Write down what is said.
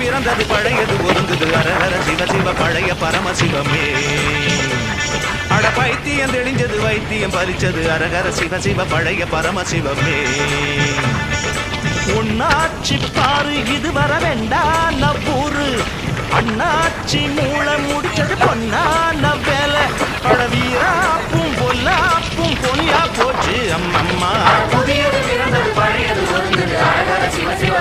பிறந்தது பழையது ஒதுங்குது அரஹர சிவ சிவ பழைய பரமசிவமே வைத்தியம் தெளிஞ்சது வைத்தியம் பறிச்சது அரகர சிவ சிவ பழைய பரமசிவமே உன்னாட்சி பாரு இது வர வேண்டாம் நவ்வூரு. அண்ணாச்சி மூளை முடிச்சது பொன்னான வேலை பழவீராப்பும் பொல்லாப்பும் பொனியா போச்சு அம்மம்மா. புதியது பிறந்தது பழையது அரகர சிவ சிவ